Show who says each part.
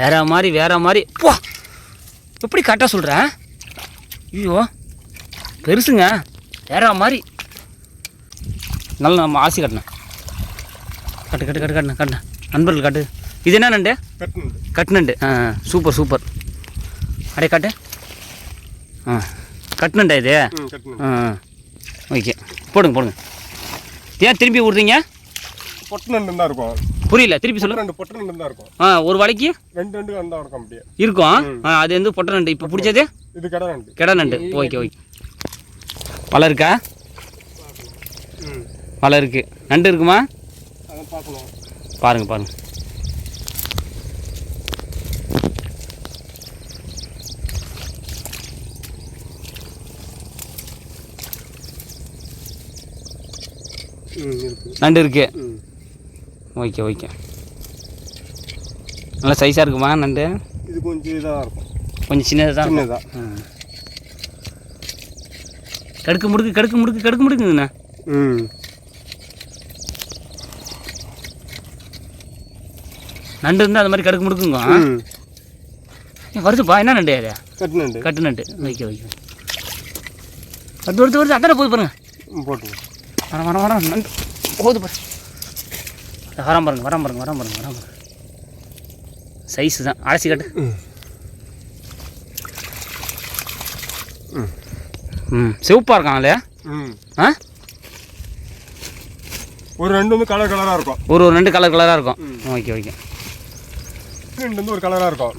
Speaker 1: வேற மாதிரி வேற மாதிரி. போ! எப்படி கரெக்டாக சொல்கிறேன் ஐயோ பெருசுங்க. வேற மாதிரி. நல்லா நம்ம ஆசி கட்டினேன் கட்டு கட்டு கட்டு கட்டினேன் கட்டினேன் நண்பர்கள் காட்டு. இது என்ன நண்டு?
Speaker 2: கட்டுனுண்டு
Speaker 1: ஆ சூப்பர் சூப்பர். அப்படியே காட்டு. ஆ கட்டு நண்டா இது
Speaker 2: கட்டுனுண்டு
Speaker 1: ஆ ஓகே. போடுங்க போடுங்க. ஏன் திருப்பி விட்றீங்க
Speaker 2: பொட்டு நண்டு தான் இருக்கும்.
Speaker 1: புரியல திருப்பி சொல்லு.
Speaker 2: ரெண்டு பொட்டு நண்டு தான் இருக்கும்.
Speaker 1: ஆ ஒரு வலைக்கு
Speaker 2: ரெண்டு ரெண்டு தான் இருக்கும் அப்படியே.
Speaker 1: இருக்கும் ஆ அது வந்து பொட்டை நண்டு? இப்போ பிடிச்சது?
Speaker 2: இது கடை நண்டு.
Speaker 1: கெடா நண்டு. Okay okay. வலை இருக்கா?
Speaker 2: ம்
Speaker 1: வலை இருக்கு. நண்டு இருக்குமா? பாருங்க பாருங்க. நண்டு இருக்கு.
Speaker 2: ம்.
Speaker 1: Okay okay. நல்லா சைஸாக இருக்குமா நண்டு?
Speaker 2: இது கொஞ்சம் இதாக இருக்கும்.
Speaker 1: கொஞ்சம் சின்னதாக தான் ஆ. கடுக்கு முடுக்கு கடுக்கு முடுக்கு கடுக்கு முடுக்குங்கண்ணா
Speaker 2: ம்.
Speaker 1: நண்டு இருந்தால் அது மாதிரி கடுக்கு முடுக்குங்க வருதுப்பா. என்ன நண்டு அது?
Speaker 2: கட்டு நண்டு.
Speaker 1: கட்டு நண்டு. Okay okay. வருது வருது வருது. அதான போகுது பாருங்க.
Speaker 2: ம், போட்டுங்க
Speaker 1: வர வர வர. நண்டு. போகுது பாரு. அத வராம பாருங்க வராம பாருங்க வராம பாருங்க வராம பாருங்க. சைஸ் தான். அலசி கட்டு. ம் சிவப்பாக இருக்கான் இல்லையா?
Speaker 2: ம்.
Speaker 1: ஆ?
Speaker 2: ஒரு ரெண்டு வந்து கலர் கலராக இருக்கும்.
Speaker 1: ஒரு ஒரு ரெண்டு கலர் கலராக இருக்கும். Okay okay.
Speaker 2: ரெண்டு வந்து ஒரு கலராக இருக்கும்.